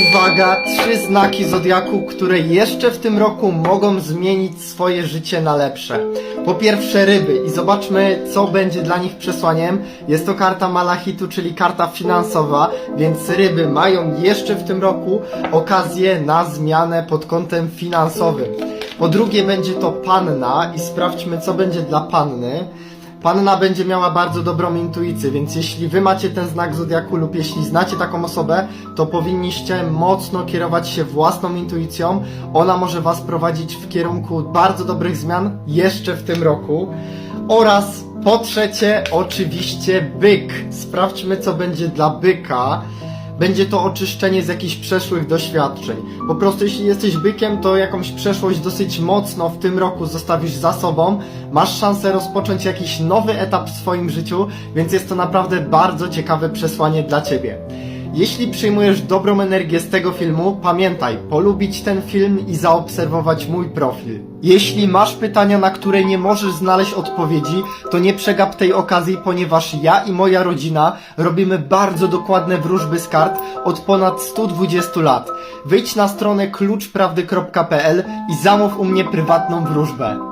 Uwaga, trzy znaki zodiaku, które jeszcze w tym roku mogą zmienić swoje życie na lepsze. Po pierwsze ryby i zobaczmy co będzie dla nich przesłaniem. Jest to karta Malachitu, czyli karta finansowa, więc ryby mają jeszcze w tym roku okazję na zmianę pod kątem finansowym. Po drugie będzie to panna i sprawdźmy co będzie dla panny. Panna będzie miała bardzo dobrą intuicję, więc jeśli wy macie ten znak zodiaku lub jeśli znacie taką osobę, to powinniście mocno kierować się własną intuicją. Ona może was prowadzić w kierunku bardzo dobrych zmian jeszcze w tym roku. Oraz po trzecie, oczywiście byk. Sprawdźmy, co będzie dla byka. Będzie to oczyszczenie z jakichś przeszłych doświadczeń. Po prostu jeśli jesteś bykiem, to jakąś przeszłość dosyć mocno w tym roku zostawisz za sobą. Masz szansę rozpocząć jakiś nowy etap w swoim życiu, więc jest to naprawdę bardzo ciekawe przesłanie dla ciebie. Jeśli przyjmujesz dobrą energię z tego filmu, pamiętaj, polubić ten film i zaobserwować mój profil. Jeśli masz pytania, na które nie możesz znaleźć odpowiedzi, to nie przegap tej okazji, ponieważ ja i moja rodzina robimy bardzo dokładne wróżby z kart od ponad 120 lat. Wyjdź na stronę kluczprawdy.pl i zamów u mnie prywatną wróżbę.